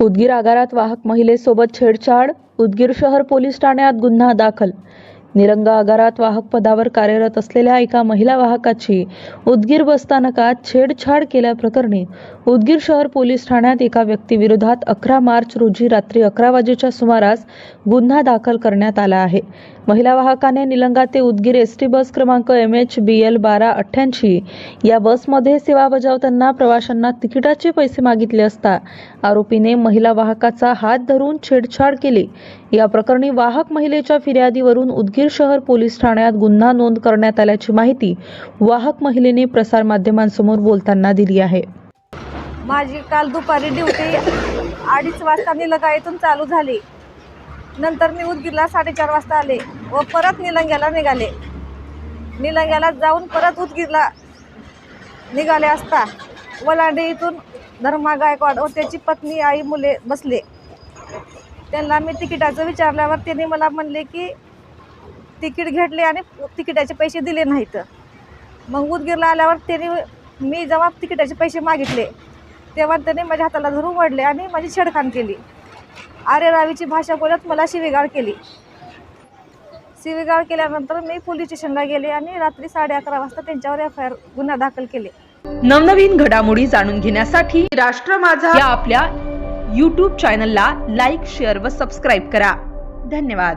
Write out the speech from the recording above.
उदगीर आगारात वाहक महिलेसोबत छेडछाड उदगीर शहर पोलीस ठाण्यात गुन्हा दाखल निरंगा आगारात वाहक पदावर कार्यरत असलेल्या एका महिला वाहकाची उदगीर बसस्थानकात छेडछाड केल्याप्रकरणी उदगीर शहर पोलीस ठाण्यात एका व्यक्तीविरोधात अकरा मार्च रोजी रात्री अकरा वाजेच्या सुमारास गुन्हा दाखल करण्यात आला आहे. महिला वाहकाने निलंगा ते उदगीर एस टी बस क्रमांक एम एच बी एल बारा अठ्ठ्याऐंशी या बसमध्ये सेवा बजावताना प्रवाशांना तिकिटाचे पैसे मागितले असता आरोपीने महिला वाहकाचा हात धरून छेडछाड केली. या प्रकरणी वाहक महिलेच्या फिर्यादीवरून उदगीर शहर पोलीस ठाण्यात गुन्हा नोंद करण्यात आल्याची माहिती वाहक महिलेने प्रसारमाध्यमांसमोर बोलताना दिली आहे. माझी काल दुपारी ड्युटी अडीच वाजता निलंगा येथून चालू झाली. नंतर मी उदगीरला साडेचार वाजता आले व परत निलंग्याला निघाले. निलंग्याला जाऊन परत उदगीरला निघाले असता वलांडे इथून धर्मा गायकवाड व त्याची पत्नी आई मुले बसले. त्यांना मी तिकिटाचं विचारल्यावर त्यांनी मला म्हणले की तिकीट घेतले आणि तिकिटाचे पैसे दिले नाहीत. मग उदगीरला आल्यावर त्यांनी मी जेव्हा तिकिटाचे पैसे मागितले तेव्हा त्याने माझ्या हाताला धरून ओढले आणि माझी छेडखाण केली. आर्य रावीची भाषा बोलत मला शिवीगाळ केली. शिवीगाळ केल्यानंतर मी पोलीस स्टेशनला गेले आणि रात्री साडे अकरा वाजता त्यांच्यावर एफ आय आर गुन्हा दाखल केले. नवनवीन घडामोडी जाणून घेण्यासाठी राष्ट्र माझा या आपल्या यूट्यूब चॅनलला लाईक शेअर व सबस्क्राईब करा. धन्यवाद.